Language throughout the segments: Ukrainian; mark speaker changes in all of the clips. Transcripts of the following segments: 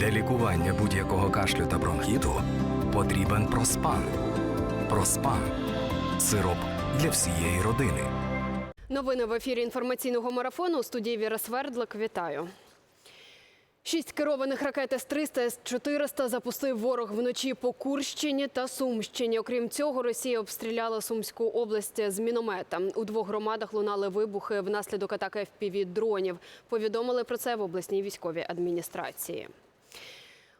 Speaker 1: Для лікування будь-якого кашлю та бронхіту потрібен проспан. Проспан сироп для всієї родини.
Speaker 2: Новини в ефірі інформаційного марафону у студії Віра Свердлик. Вітаю. Шість керованих ракет С-300, С-400 запустив ворог вночі по Курщині та Сумщині. Окрім цього, Росія обстріляла Сумську область з міномета. У двох громадах лунали вибухи внаслідок атаки ФПВ-дронів. Повідомили про це в обласній військовій адміністрації.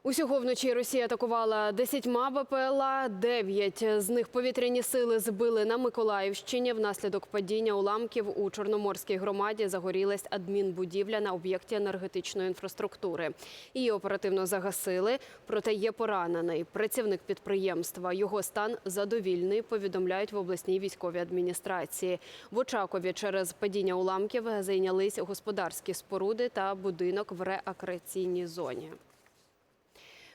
Speaker 2: Усього вночі Росія атакувала 10 БПЛА, 9 з них повітряні сили збили на Миколаївщині. Внаслідок падіння уламків у Чорноморській громаді загорілась адмінбудівля на об'єкті енергетичної інфраструктури. Її оперативно загасили, проте є поранений працівник підприємства. Його стан задовільний, повідомляють в обласній військовій адміністрації. В Очакові через падіння уламків зайнялись господарські споруди та будинок в реакреційній зоні.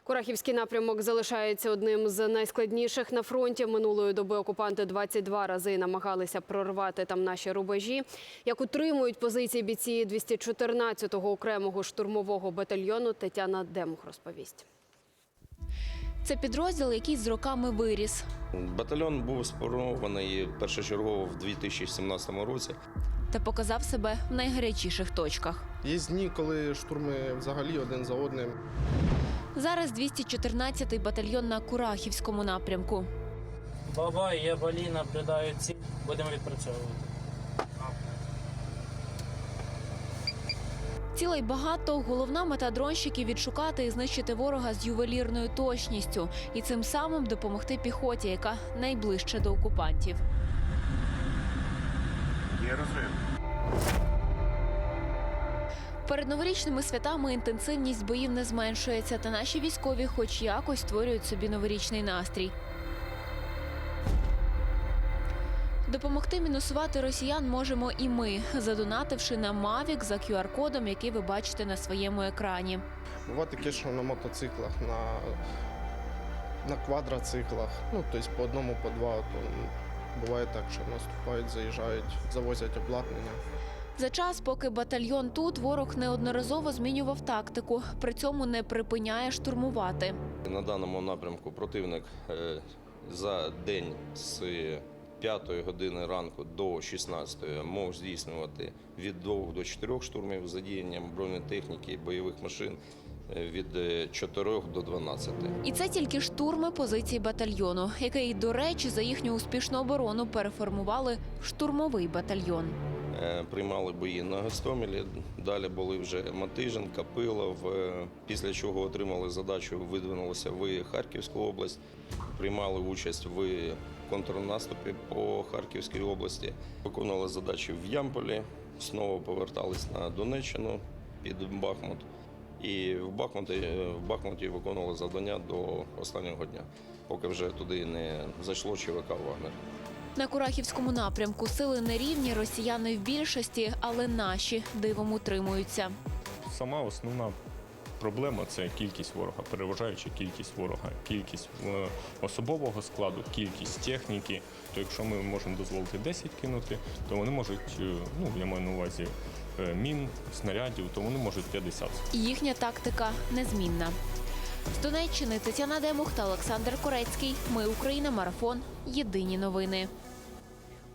Speaker 2: Курахівський напрямок залишається одним з найскладніших на фронті. Минулої доби окупанти 22 рази намагалися прорвати там наші рубежі. Як утримують позиції бійці 214-го окремого штурмового батальйону, Тетяна Демух розповість.
Speaker 3: Це підрозділ, який з роками виріс.
Speaker 4: Батальйон був сформований першочергово в 2017 році.
Speaker 3: Та показав себе в найгарячіших точках.
Speaker 5: Є дні, коли штурми взагалі один за одним.
Speaker 3: Зараз 214-й батальйон на Курахівському напрямку.
Speaker 6: Баба, є балі, наблюдають ці. Будемо відпрацьовувати.
Speaker 3: Цілей багато. Головна мета дронщиків відшукати і знищити ворога з ювелірною точністю і цим самим допомогти піхоті, яка найближче до окупантів. Перед новорічними святами інтенсивність боїв не зменшується, та наші військові, хоч якось, створюють собі новорічний настрій. Допомогти мінусувати росіян можемо і ми, задонативши на Mavic за QR-кодом, який ви бачите на своєму екрані.
Speaker 5: Буває таке, що на мотоциклах, на, на квадроциклах, ну тобто по одному, по два. То буває так, що наступають, заїжджають, завозять обладнання.
Speaker 3: За час, поки батальйон тут, ворог неодноразово змінював тактику, при цьому не припиняє штурмувати.
Speaker 4: На даному напрямку противник е, за день з 5 години ранку до 16 мог здійснювати від 2 до 4 штурмів з задіянням бронетехніки, бойових машин е, від е, 4 до 12.
Speaker 3: І це тільки штурми позицій батальйону, який, до речі, за їхню успішну оборону переформували в штурмовий батальйон.
Speaker 4: Е, Приймали бої на Гостомелі. Далі були вже Матижин, Капилов. е, Після чого отримали задачу, видвинулися в Харківську область. Приймали участь в контрнаступі по Харківській області. Виконували задачі в Ямполі. Знову повертались на Донеччину під Бахмут. І в Бахмуті, в Бахмуті виконували завдання до останнього дня, поки вже туди не зайшло ЧВК Вагнер.
Speaker 3: На Курахівському напрямку сили нерівні, росіяни в більшості, але наші дивом утримуються.
Speaker 7: Сама основна проблема це кількість ворога, переважаюча кількість ворога, кількість е, особового складу, кількість техніки. То якщо ми можемо дозволити 10 кинути, то вони можуть, е, ну я маю на увазі е, мін, снарядів, то вони можуть 50.
Speaker 3: Їхня тактика незмінна. З Донеччини Тетяна Демух та Олександр Корецький. Ми Україна. Марафон. Єдині новини.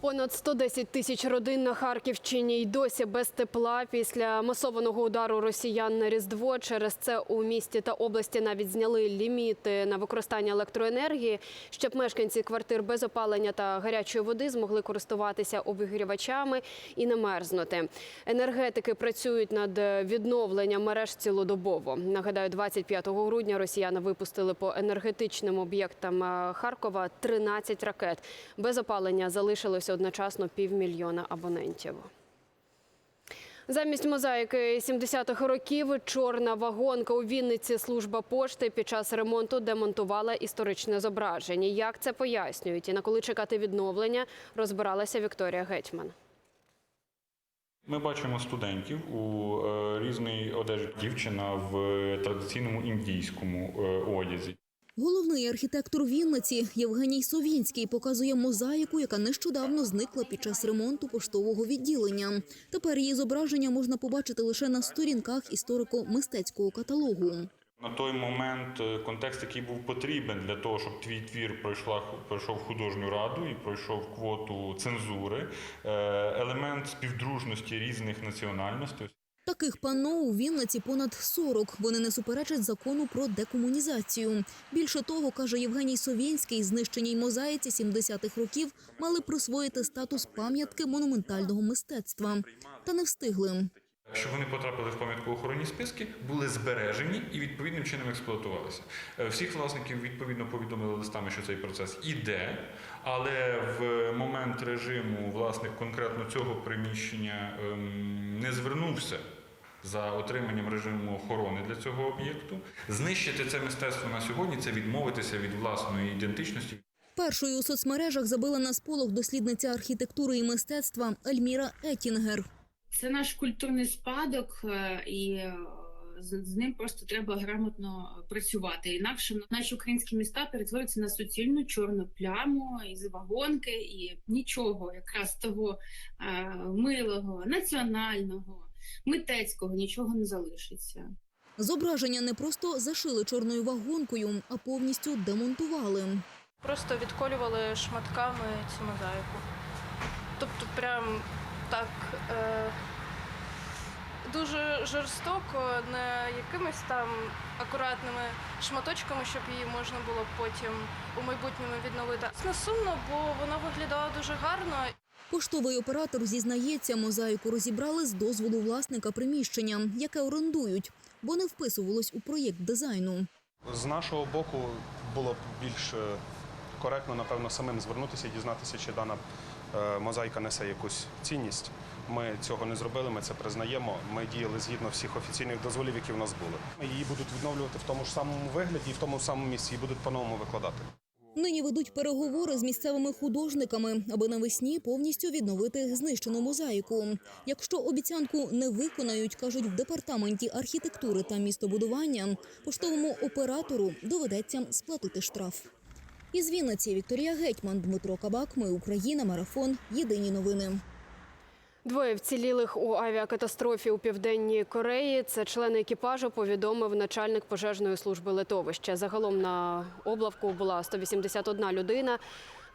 Speaker 2: Понад 110 тисяч родин на Харківщині й досі без тепла після масованого удару росіян на Різдво. Через це у місті та області навіть зняли ліміти на використання електроенергії, щоб мешканці квартир без опалення та гарячої води змогли користуватися обігрівачами і не мерзнути. Енергетики працюють над відновленням мереж цілодобово. Нагадаю, 25 грудня росіяни випустили по енергетичним об'єктам е, Харкова 13 ракет. Без опалення залишилося одночасно півмільйона абонентів. Замість мозаїки 70-х років чорна вагонка у Вінниці служба пошти під час ремонту демонтувала історичне зображення. Як це пояснюють і на коли чекати відновлення, розбиралася Вікторія Гетьман.
Speaker 8: Ми бачимо студентів у е, різній одежі. Дівчина в традиційному індійському е, одязі.
Speaker 9: Головний архітектор Вінниці Євгеній Совінський показує мозаїку, яка нещодавно зникла під час ремонту поштового відділення. Тепер її зображення можна побачити лише на сторінках історико-мистецького каталогу.
Speaker 8: На той момент е, контекст, який був потрібен для того, щоб твій твір пройшла пройшов художню раду і пройшов квоту цензури, е, елемент співдружності різних національностей.
Speaker 9: Таких панно у Вінниці понад 40. Вони не суперечать закону про декомунізацію. Більше того, каже Євгеній Совєнський, знищеній мозаїці 70-х років мали присвоїти статус пам'ятки монументального мистецтва. Та не встигли.
Speaker 8: Щоб вони потрапили в пам'яткоохоронні списки, були збережені і відповідним чином експлуатувалися. Е, Всіх власників відповідно повідомили листами, що цей процес іде, але в момент режиму власник конкретно цього приміщення ем, не звернувся за отриманням режиму охорони для цього об'єкту. Знищити це мистецтво на сьогодні це відмовитися від власної ідентичності.
Speaker 9: Першою у соцмережах забила на сполох дослідниця архітектури і мистецтва Ельміра Етінгер.
Speaker 10: Це наш культурний спадок, е, і е, з ним просто треба грамотно працювати. Інакше наші українські міста перетворюються на суцільну чорну пляму із вагонки, і нічого, якраз того е, милого, національного, митецького нічого не залишиться.
Speaker 9: Зображення не просто зашили чорною вагонкою, а повністю демонтували.
Speaker 11: Просто відколювали шматками цю мозаїку. Тобто, прям так е, дуже жорстоко, не якимись там акуратними шматочками, щоб її можна було потім у майбутньому відновити. Не сумно, бо вона виглядала дуже гарно.
Speaker 9: Поштовий оператор зізнається, мозаїку розібрали з дозволу власника приміщення, яке орендують, бо не вписувалось у проєкт дизайну.
Speaker 12: З нашого боку було б більш е, коректно, напевно, самим звернутися і дізнатися, чи дана мозаїка несе якусь цінність. Ми цього не зробили, ми це признаємо. Ми діяли згідно всіх офіційних дозволів, які в нас були. Її будуть відновлювати в тому ж самому вигляді і в тому самому місці, і будуть по-новому викладати.
Speaker 9: Нині ведуть переговори з місцевими художниками, аби навесні повністю відновити знищену мозаїку. Якщо обіцянку не виконають, кажуть в департаменті архітектури та містобудування, поштовому оператору доведеться сплатити штраф. Із Вінниці Вікторія Гетьман, Дмитро Кабак. Ми Україна. Марафон. Єдині новини.
Speaker 2: Двоє вцілілих у авіакатастрофі у південній Кореї. Це члени екіпажу. Повідомив начальник пожежної служби литовища. Загалом на облавку була 181 людина.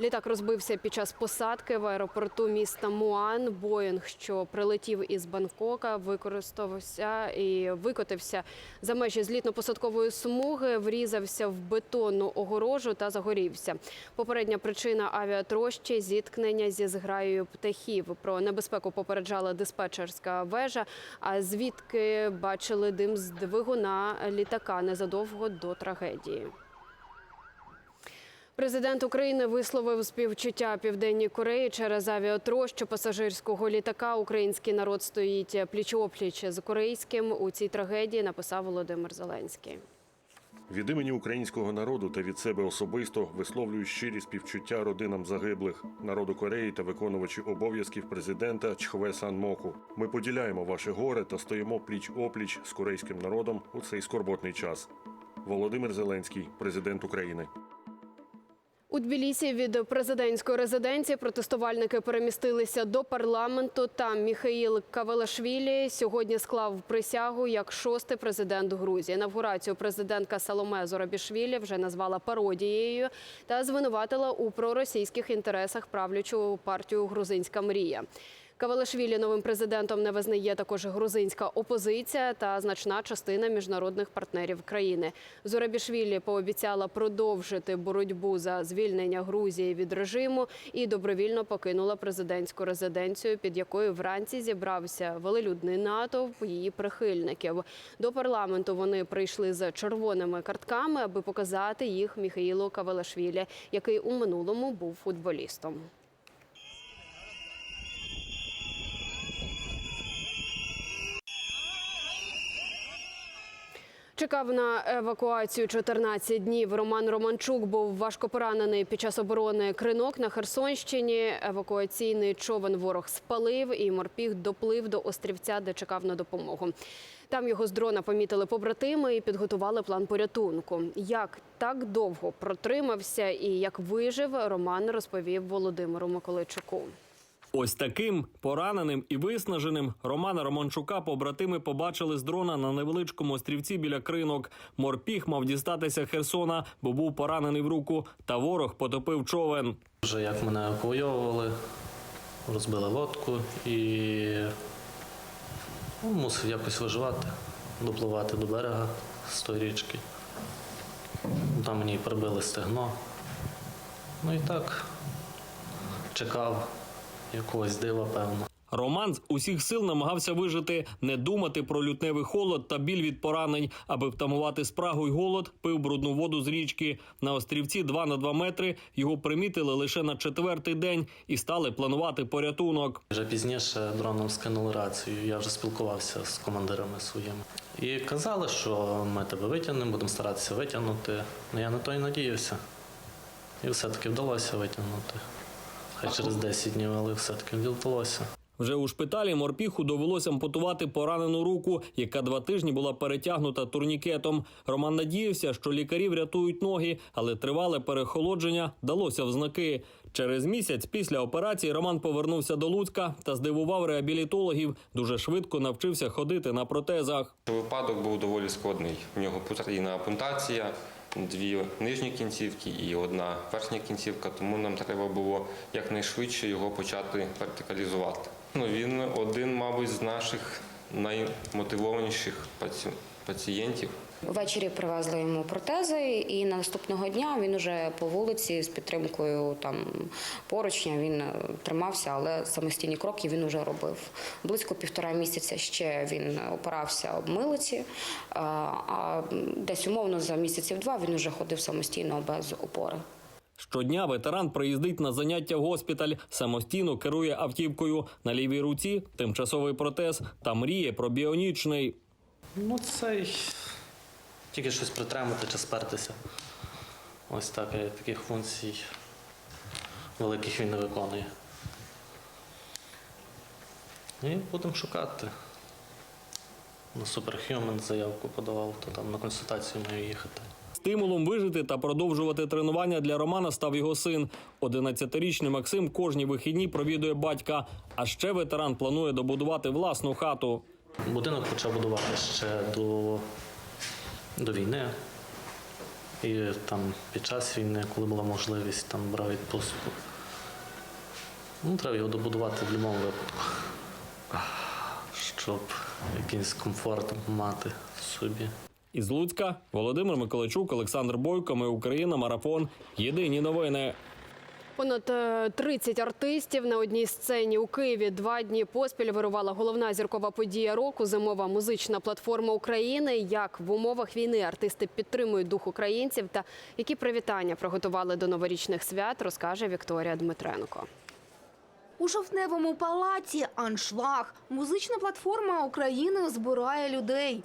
Speaker 2: Літак розбився під час посадки в аеропорту міста Муан. Боїнг, що прилетів із Бангкока, використовувався і викотився за межі злітно-посадкової смуги, врізався в бетонну огорожу та загорівся. Попередня причина авіатрощі – зіткнення зі зграєю птахів. Про небезпеку попереджала диспетчерська вежа. А звідки бачили дим з двигуна літака незадовго до трагедії. Президент України висловив співчуття Південній Кореї через авіатрощу пасажирського літака. Український народ стоїть пліч-опліч з корейським. У цій трагедії написав Володимир Зеленський.
Speaker 13: Від імені українського народу та від себе особисто висловлюю щирі співчуття родинам загиблих, народу Кореї та виконувачі обов'язків президента Чхве Сан. Ми поділяємо ваше горе та стоїмо пліч опліч з корейським народом у цей скорботний час. Володимир Зеленський, президент України.
Speaker 2: У Тбілісі від президентської резиденції протестувальники перемістилися до парламенту. Там Міхаїл Кавелашвілі сьогодні склав присягу як шостий президент Грузії. Навгурацію президентка Саломе Зорабішвілі вже назвала пародією та звинуватила у проросійських інтересах правлячу партію Грузинська мрія. Кавалашвілі новим президентом не визнає також грузинська опозиція та значна частина міжнародних партнерів країни. Зорабішвілі пообіцяла продовжити боротьбу за звільнення Грузії від режиму і добровільно покинула президентську резиденцію, під якою вранці зібрався велелюдний натовп її прихильників. До парламенту вони прийшли з червоними картками, аби показати їх Міхаїлу Кавалашвілі, який у минулому був футболістом. Чекав на евакуацію 14 днів. Роман Романчук був важко поранений під час оборони кринок на Херсонщині. Евакуаційний човен ворог спалив і морпіг доплив до острівця, де чекав на допомогу. Там його з дрона помітили побратими і підготували план порятунку. Як так довго протримався і як вижив, Роман розповів Володимиру Миколайчуку.
Speaker 14: Ось таким пораненим і виснаженим Романа Романчука побратими побачили з дрона на невеличкому острівці біля кринок. Морпіг мав дістатися Херсона, бо був поранений в руку, та ворог потопив човен.
Speaker 6: Вже як мене евакуйовували, розбили лодку і ну, мусив якось виживати, допливати до берега з тої річки. Там мені прибили стегно. Ну і так чекав якогось дива, певно.
Speaker 14: Роман з усіх сил намагався вижити, не думати про лютневий холод та біль від поранень, аби втамувати спрагу й голод, пив брудну воду з річки. На острівці 2 на 2 метри його примітили лише на четвертий день і стали планувати порятунок.
Speaker 6: Вже пізніше дроном скинули рацію. Я вже спілкувався з командирами своїми. І казали, що ми тебе витягнемо, будемо старатися витягнути. Ну я на то і надіявся. І все-таки вдалося витягнути. Хай через 10 днів, але все-таки вдалося.
Speaker 14: Вже у шпиталі морпіху довелося ампутувати поранену руку, яка два тижні була перетягнута турнікетом. Роман надіявся, що лікарі врятують ноги, але тривале перехолодження далося в знаки. Через місяць після операції Роман повернувся до Луцька та здивував реабілітологів. Дуже швидко навчився ходити на протезах.
Speaker 15: Випадок був доволі складний. У нього потрійна апунтація, дві нижні кінцівки і одна верхня кінцівка, тому нам треба було якнайшвидше його почати вертикалізувати. Ну, він один, мабуть, з наших наймотивованіших паці- пацієнтів.
Speaker 16: Ввечері привезли йому протези, і наступного дня він уже по вулиці з підтримкою там поручня він е, тримався, але самостійні кроки він уже робив. Близько півтора місяця ще він опирався об милиці, а- а десь умовно за місяців два він уже ходив самостійно без опори.
Speaker 14: Щодня ветеран приїздить на заняття в госпіталь, самостійно керує автівкою. На лівій руці тимчасовий протез та мріє про біонічний.
Speaker 6: Ну, це тільки щось притримати чи спертися. Ось так, е, таких функцій великих він не виконує. І будемо шукати. На Superhuman заявку подавав, то там на консультацію маю їхати.
Speaker 14: Стимулом вижити та продовжувати тренування для Романа став його син. 11-річний Максим кожні вихідні провідує батька. А ще ветеран планує добудувати власну хату.
Speaker 6: Будинок почав будувати ще до, до війни. І там під час війни, коли була можливість, там брав відпустку. Ну, треба його добудувати в будь-якому випадку, щоб якийсь комфорт мати собі.
Speaker 14: Із Луцька Володимир Миколайчук, Олександр Бойко. Ми Україна. Марафон. Єдині новини.
Speaker 2: Понад е, 30 артистів на одній сцені у Києві два дні поспіль вирувала головна зіркова подія року зимова музична платформа України. Як в умовах війни артисти підтримують дух українців та які привітання приготували до новорічних свят, розкаже Вікторія Дмитренко.
Speaker 17: У жовтневому палаці аншлаг. Музична платформа України збирає людей.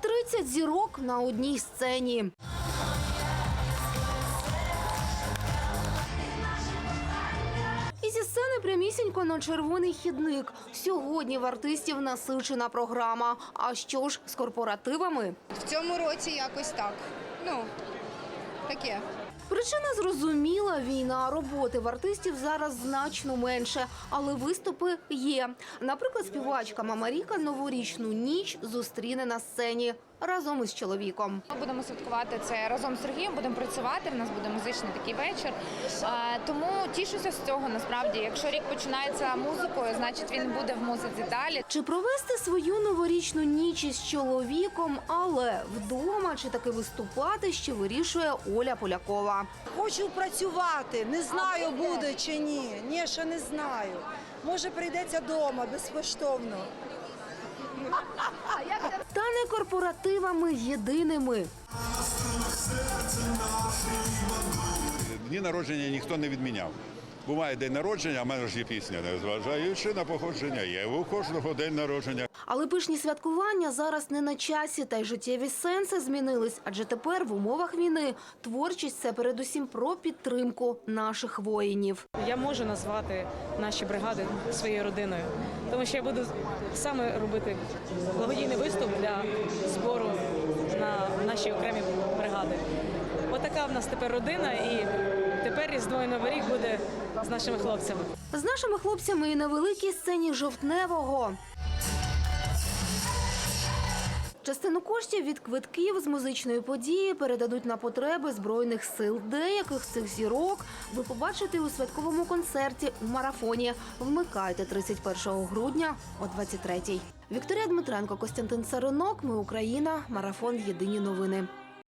Speaker 17: 30 зірок на одній сцені. І зі сцени прямісінько на червоний хідник. Сьогодні в артистів насичена програма. А що ж з корпоративами?
Speaker 18: В цьому році якось так. Ну, таке.
Speaker 17: Причина зрозуміла війна. Роботи в артистів зараз значно менше, але виступи є. Наприклад, співачка Мамаріка новорічну ніч зустріне на сцені разом із чоловіком.
Speaker 18: Ми будемо святкувати це разом з Сергієм, будемо працювати. В нас буде музичний такий вечір. Тому тішуся з цього. Насправді, якщо рік починається музикою, значить він буде в музиці далі.
Speaker 17: Чи провести свою новорічну ніч із чоловіком, але вдома чи таки виступати ще вирішує Оля Полякова.
Speaker 19: Хочу працювати. Не знаю, буде чи ні. Ні, ще не знаю. Може, прийдеться вдома безкоштовно.
Speaker 17: Та не корпоративами єдиними.
Speaker 20: Дні народження ніхто не відміняв. Буває день народження, а в мене ж є пісня, незважаючи на походження, є у кожного день народження.
Speaker 17: Але пишні святкування зараз не на часі, та й життєві сенси змінились. Адже тепер в умовах війни творчість це передусім про підтримку наших воїнів.
Speaker 21: Я можу назвати наші бригади своєю родиною, тому що я буду саме робити благодійний виступ для збору на наші окремі бригади. Отака в нас тепер родина, і тепер Різдво і Новий рік буде з нашими хлопцями.
Speaker 17: З нашими хлопцями і на великій сцені жовтневого. Частину коштів від квитків з музичної події передадуть на потреби збройних сил. Деяких цих зірок ви побачите у святковому концерті у марафоні. Вмикайте 31 грудня о 23-й. Вікторія Дмитренко, Костянтин Царинок. Ми Україна. Марафон. Єдині новини.